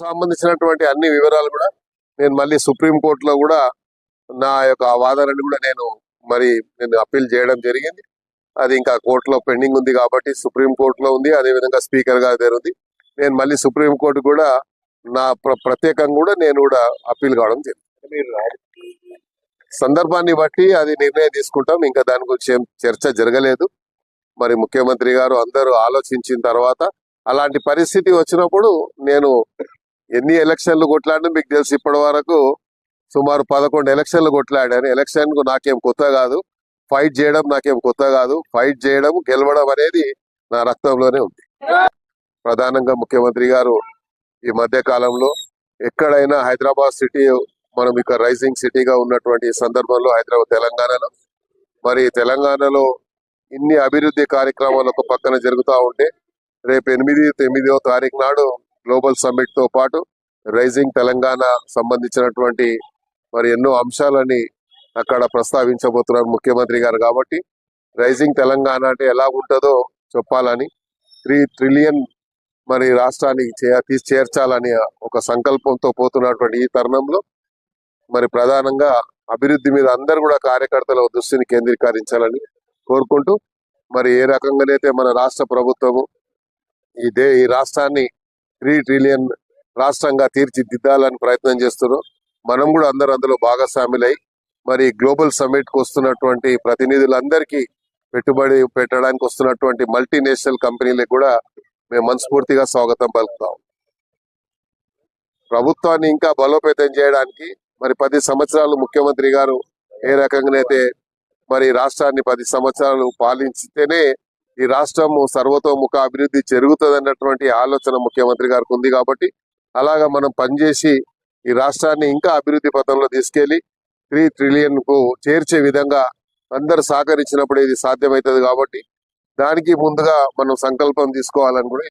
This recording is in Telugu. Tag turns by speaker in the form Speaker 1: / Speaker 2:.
Speaker 1: సంబంధించినటువంటి అన్ని వివరాలు కూడా నేను మళ్ళీ సుప్రీం కోర్టులో కూడా నా యొక్క వాదనని కూడా నేను మరి నేను అప్పీల్ చేయడం జరిగింది. అది ఇంకా కోర్టులో పెండింగ్ ఉంది కాబట్టి సుప్రీం కోర్టులో ఉంది. అదే విధంగా స్పీకర్ గారి దగ్గర ఉంది. నేను మళ్ళీ సుప్రీం కోర్టు కూడా నా ప్ర- ప్రత్యేకంగా కూడా నేను కూడా అప్పీల్ కావడం జరిగింది. సందర్భాన్ని బట్టి అది నిర్ణయం తీసుకుంటాం. ఇంకా దాని గురించి ఏం చర్చ జరగలేదు. మరి ముఖ్యమంత్రి గారు అందరూ ఆలోచించిన తర్వాత అలాంటి పరిస్థితి వచ్చినప్పుడు నేను ఎన్ని ఎలక్షన్లు కొట్లాడినా మీకు తెలుసు ఇప్పటి వరకు సుమారు పదకొండు ఎలక్షన్లు కొట్లాడాను ఎలక్షన్కు నాకేం కొత్త కాదు. ఫైట్ చేయడం నాకేం కొత్త కాదు. ఫైట్ చేయడం గెలవడం అనేది నా రక్తంలోనే ఉంది. ప్రధానంగా ముఖ్యమంత్రి గారు ఈ మధ్య కాలంలో ఎక్కడైనా హైదరాబాద్ సిటీ మనం ఇక రైజింగ్ సిటీగా ఉన్నటువంటి సందర్భంలో హైదరాబాద్ తెలంగాణలో. మరి తెలంగాణలో ఇన్ని అభివృద్ధి కార్యక్రమాలు ఒక పక్కన జరుగుతూ ఉంటే రేపు ఎనిమిది తొమ్మిదో తారీఖు నాడు గ్లోబల్ సమ్మిట్తో పాటు రైజింగ్ తెలంగాణ సంబంధించినటువంటి మరి ఎన్నో అంశాలని అక్కడ ప్రస్తావించబోతున్నారు ముఖ్యమంత్రి గారు కాబట్టి రైజింగ్ తెలంగాణ అంటే ఎలా ఉంటుందో చెప్పాలని త్రీ ట్రిలియన్ మరి రాష్ట్రానికి చే- తీసి చేర్చాలని ఒక సంకల్పంతో పోతున్నటువంటి ఈ తరుణంలో మరి ప్రధానంగా అభివృద్ధి మీద అందరు కూడా కార్యకర్తల దృష్టిని కేంద్రీకరించాలని కోరుకుంటూ మరి ఏ రకంగానైతే మన రాష్ట్ర ప్రభుత్వము ఈ దే ఈ రాష్ట్రాన్ని త్రీ ట్రిలియన్ రాష్ట్రంగా తీర్చిదిద్దాలని ప్రయత్నం చేస్తున్నాం మనం కూడా అందరూ అందులో భాగస్వాములై మరి గ్లోబల్ సమ్మిట్కి వస్తున్నటువంటి ప్రతినిధులందరికీ పెట్టుబడి పెట్టడానికి వస్తున్నటువంటి మల్టీనేషనల్ కంపెనీలకు కూడా మేము మనస్ఫూర్తిగా స్వాగతం పలుకుతాం. ప్రభుత్వాన్ని ఇంకా బలోపేతం చేయడానికి మరి పది సంవత్సరాలు ముఖ్యమంత్రి గారు ఏ రకంగానైతే మరి రాష్ట్రాన్ని పది సంవత్సరాలు పాలించితేనే ఈ రాష్ట్రం సర్వతోముఖ అభివృద్ధి జరుగుతుంది అన్నటువంటి ఆలోచన ముఖ్యమంత్రి గారికి ఉంది కాబట్టి అలాగా మనం పనిచేసి ఈ రాష్ట్రాన్ని ఇంకా అభివృద్ధి పథంలో తీసుకెళ్ళి త్రీ ట్రిలియన్కు చేర్చే విధంగా అందరు సహకరించినప్పుడు ఇది సాధ్యమవుతుంది కాబట్టి దానికి ముందుగా మనం సంకల్పం తీసుకోవాలని కూడా